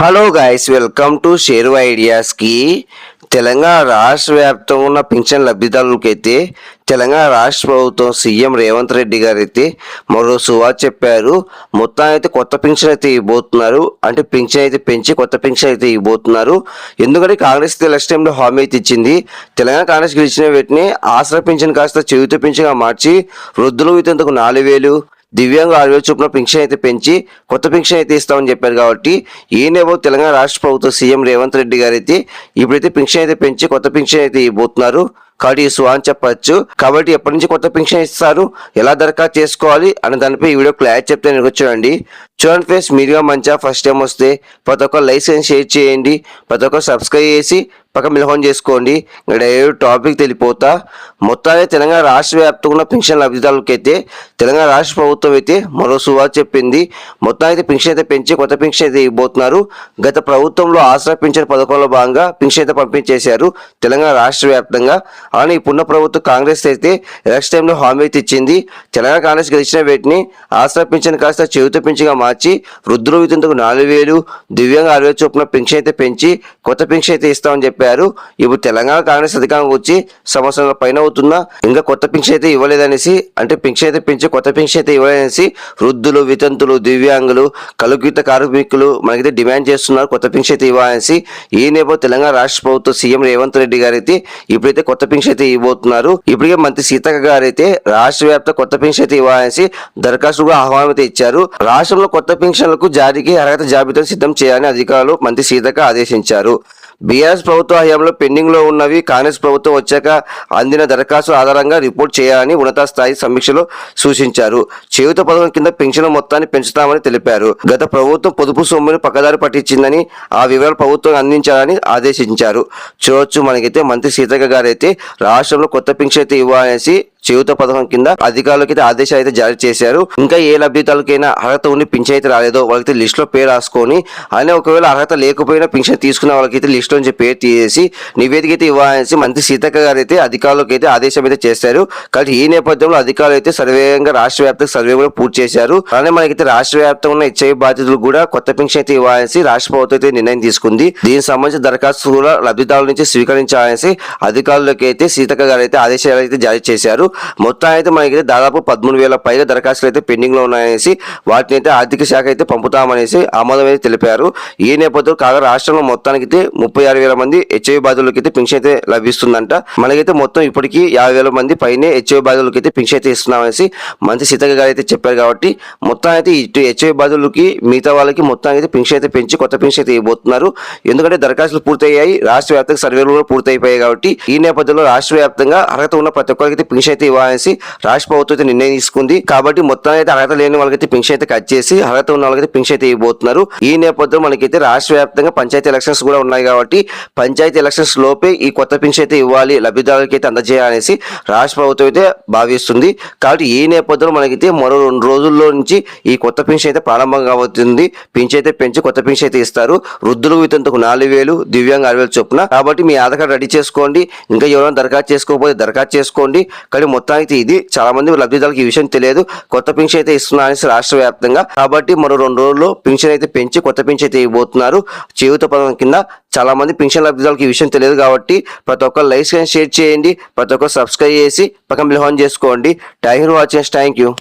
Hello guys welcome to షేర్వ ఐడియాస్కి తెలంగాణ రాష్ట్ర వ్యాప్తంగా ఉన్న పింఛన్ లబ్ధిదారులకైతే తెలంగాణ రాష్ట్ర ప్రభుత్వం సీఎం రేవంత్ రెడ్డి గారు అయితే మరో సువా చెప్పారు. మొత్తం అయితే కొత్త పింఛన్ అయితే ఇవ్వబోతున్నారు. అంటే పింఛన్ అయితే పెంచి కొత్త పింఛన్ అయితే ఇవ్వబోతున్నారు. ఎందుకంటే కాంగ్రెస్ ఎలక్షన్ టైంలో హామీ అయితే ఇచ్చింది. తెలంగాణ కాంగ్రెస్ గెలిచిన వీటిని ఆసరా పింఛన్ కాస్త చెవితో పింఛన్గా మార్చి వృద్ధులు ఇతంతకు నాలుగు వేలు దివ్యాంగ ఆరు వేల చొప్పున పెన్షన్ అయితే పెంచి కొత్త పెన్షన్ అయితే ఇస్తామని చెప్పారు కాబట్టి ఈయనేమో తెలంగాణ రాష్ట్ర ప్రభుత్వ సీఎం రేవంత్ రెడ్డి గారు అయితే ఇప్పుడైతే పెన్షన్ అయితే పెంచి కొత్త పెన్షన్ అయితే ఇవ్వబోతున్నారు. కాబట్టి ఈ అని చెప్పచ్చు. కాబట్టి ఎప్పటి నుంచి కొత్త పెన్షన్ ఇస్తారు? ఎలా దరఖాస్తు చేసుకోవాలి? అనే దానిపై ఈ వీడియో క్లారిటీ చెప్తే నేను చూడండి. చూడండి ఫేస్ మీడియా మంచిగా ఫస్ట్ టైం వస్తే ప్రతి ఒక్క లైసెన్స్ షేర్ చేయండి. ప్రతి ఒక్క సబ్స్క్రైబ్ చేసి పక్క మిలహం చేసుకోండి. ఇక్కడ ఏ టాపిక్ తెలిపోతా? మొత్తానికి తెలంగాణ రాష్ట్ర వ్యాప్తంగా ఉన్న పెన్షన్ లబ్ధిదారులకైతే తెలంగాణ రాష్ట్ర ప్రభుత్వం అయితే మరో సువార్త చెప్పింది. మొత్తం అయితే పెన్షన్ అయితే పెంచి కొత్త పెన్షన్ అయితే ఇవ్వబోతున్నారు. గత ప్రభుత్వంలో ఆసరా పెన్షన్ పథకంలో భాగంగా పెన్షన్ అయితే పంపించేశారు తెలంగాణ రాష్ట్ర వ్యాప్తంగా. అలానే ఇప్పుడున్న ప్రభుత్వం కాంగ్రెస్ అయితే ఎలక్షన్ టైంలో హామీ అయితే ఇచ్చింది. తెలంగాణ కాంగ్రెస్ గెలిచిన వీటిని ఆసరా పెన్షన్ కాస్త చెవిత పెంచిగా మార్చి వృద్ధుల వితంతకు నాలుగు వేలు దివ్యంగా అరవై చొప్పున పెన్షన్ అయితే పెంచి కొత్త పెన్షన్ అయితే ఇస్తామని చెప్పారు. ఇప్పుడు తెలంగాణ కాంగ్రెస్ అధికారం వచ్చి సంవత్సరాల పైన అవుతున్నా ఇంకా కొత్త పెన్షన్ అయితే ఇవ్వలేదనేసి అంటే పెన్షన్ అయితే పెంచి కొత్త పెన్షన్ అయితే ఇవ్వలేదనేసి వృద్ధులు వితంతులు దివ్యాంగులు కలుగుత కార్మికులు మనకైతే డిమాండ్ చేస్తున్నారు కొత్త పెన్షన్ అయితే ఇవ్వాలనేసి. ఈ నేపథ్యం తెలంగాణ రాష్ట్ర ప్రభుత్వం సీఎం రేవంత్ రెడ్డి గారు అయితే ఇప్పుడైతే కొత్త పెన్షన్ అయితే ఇవ్వబోతున్నారు. ఇప్పటికే మంత్రి సీతక్క గారు అయితే రాష్ట్ర వ్యాప్త కొత్త పెన్షన్ అయితే ఇవ్వాలనేసి దరఖాస్తు ఆహ్వానం అయితే ఇచ్చారు. రాష్ట్రంలో కొత్త పెన్షన్లకు జారీకి అర్హత జాబితాను సిద్ధం చేయాలని అధికారులు మంత్రి సీతక్క ఆదేశించారు. బీఆర్ఎస్ ప్రభుత్వ హయాంలో పెండింగ్లో ఉన్నవి కాంగ్రెస్ ప్రభుత్వం వచ్చాక అందిన దరఖాస్తు ఆధారంగా రిపోర్ట్ చేయాలని ఉన్నత స్థాయి సమీక్షలో సూచించారు. చేయుత పథకం కింద పెన్షన్ మొత్తాన్ని పెంచుతామని తెలిపారు. గత ప్రభుత్వం పొదుపు సొమ్మును పక్కదారి పట్టించిందని ఆ వివరాలు ప్రభుత్వం అందించాలని ఆదేశించారు. చూడొచ్చు మనకైతే మంత్రి సీతక్క గారైతే రాష్ట్రంలో కొత్త పెన్షన్ అయితే ఇవ్వాలనేసి చేయుత పథకం కింద అధికారులకి ఆదేశాలు అయితే జారీ చేశారు. ఇంకా ఏ లబ్ధిదారులకైనా అర్హత ఉండి పింఛన్ అయితే రాలేదో వాళ్ళకి లిస్ట్లో పేరు రాసుకొని ఆయన ఒకవేళ అర్హత లేకపోయినా పింఛన్ తీసుకున్న వాళ్ళకైతే లిస్ట్ నుంచి పేరు తీసేసి నివేదిక అయితే ఇవ్వాలనేసి మంత్రి సీతక్క గారు అయితే అధికారులకు అయితే ఆదేశం అయితే చేశారు. కాబట్టి ఈ నేపథ్యంలో అధికారులు అయితే సర్వేయంగా రాష్ట్ర వ్యాప్తంగా సర్వే కూడా పూర్తి చేశారు. అలానే మనకైతే రాష్ట్ర వ్యాప్తంగా ఉన్న హెచ్ఐ బాధితులు కూడా కొత్త పెన్షన్ అయితే ఇవ్వాలనేసి రాష్ట్ర ప్రభుత్వం అయితే నిర్ణయం తీసుకుంది. దీనికి సంబంధించిన దరఖాస్తు కూడా లబ్ధిదారుల నుంచి స్వీకరించాలనేసి అధికారులకు అయితే సీతక్క గారు అయితే ఆదేశాలు అయితే జారీ చేశారు. మొత్తం అయితే మనకి దాదాపు పదమూడు వేల పైగా దరఖాస్తులు అయితే పెండింగ్లో ఉన్నాయనేసి వాటిని అయితే ఆర్థిక శాఖ అయితే పంపుతామనేసి ఆమోదం అయితే తెలిపారు. ఈ నేపథ్యంలో కాగా రాష్ట్రంలో మొత్తానికి అయితే ముప్పై ఆరు వేల మంది హెచ్ఐవి బాధితులకి అయితే పెన్షన్ అయితే లభిస్తుందంట. మనకైతే మొత్తం ఇప్పటికీ యాభై వేల మంది పైనే హెచ్ఐవి బాధితులకి అయితే పెన్షన్ అయితే ఇస్తున్నామనేసి మంత్రి సీతక్క గారు అయితే చెప్పారు కాబట్టి మొత్తం అయితే ఇటు హెచ్ఐవి బాధితులకి మిగతా వాళ్ళకి మొత్తం అయితే పెన్షన్ అయితే పెంచి కొత్త పెన్షన్ అయితే ఇవ్వబోతున్నారు. ఎందుకంటే దరఖాస్తులు పూర్తయ్యాయి రాష్ట్ర వ్యాప్తంగా సర్వేలు కూడా పూర్తయిపోయాయి కాబట్టి ఈ నేపథ్యంలో రాష్ట్ర వ్యాప్తంగా అర్హత ఉన్న ప్రతి ఒక్కరికి అయితే పెన్షన్ అయితే ఇవ్వాలనేసి రాష్ట్ర ప్రభుత్వం అయితే నిర్ణయం తీసుకుంది. కాబట్టి మొత్తం అయితే అర్హత లేని వాళ్ళకైతే పెన్షన్ అయితే కట్ చేసి అర్హత ఉన్న వాళ్ళకైతే పెన్షన్ అయితే ఇవ్వబోతున్నారు. ఈ నేపథ్యంలో మనకైతే రాష్ట్ర వ్యాప్తంగా పంచాయతీ ఎలక్షన్స్ కూడా ఉన్నాయి కాబట్టి పంచాయతీ ఎలక్షన్స్ లోపే ఈ కొత్త పెన్షన్ అయితే ఇవ్వాలి లబ్ధిదారులకి అయితే అందజేయాలనేసి రాష్ట్ర ప్రభుత్వం అయితే భావిస్తుంది. కాబట్టి ఈ నేపథ్యంలో మనకైతే మరో రెండు రోజుల్లో నుంచి ఈ కొత్త పెన్షన్ అయితే ప్రారంభం కాబోతుంది. పెన్షన్ అయితే పెంచి కొత్త పెన్షన్ అయితే ఇస్తారు. వృద్ధులు వితంతకు నాలుగు వేలు దివ్యాంగ ఆరు వేలు చొప్పున. కాబట్టి మీ ఆధార్ కార్డు రెడీ చేసుకోండి. ఇంకా ఎవరైనా దరఖాస్తు చేసుకోకపోతే దరఖాస్తు చేసుకోండి. కానీ మొత్తానికి ఇది చాలా మంది లబ్ధిదారులకు ఈ విషయం తెలియదు. కొత్త పెన్షన్ అయితే ఇస్తున్నా అనేసి రాష్ట్ర వ్యాప్తంగా. కాబట్టి మరో రెండు రోజుల్లో పెన్షన్ అయితే పెంచి కొత్త పెన్షన్ అయితే ఇవ్వబోతున్నారు. జీవిత పథకం కింద చాలా మంది పెన్షన్ లబ్ధిదారులకు ఈ విషయం తెలియదు కాబట్టి ప్రతి ఒక్కరు లైక్ షేర్ చేయండి. ప్రతి ఒక్కరు సబ్స్క్రైబ్ చేసి పక్కన బిల్హాన్ చేసుకోండి. Thank you watching. Thank you.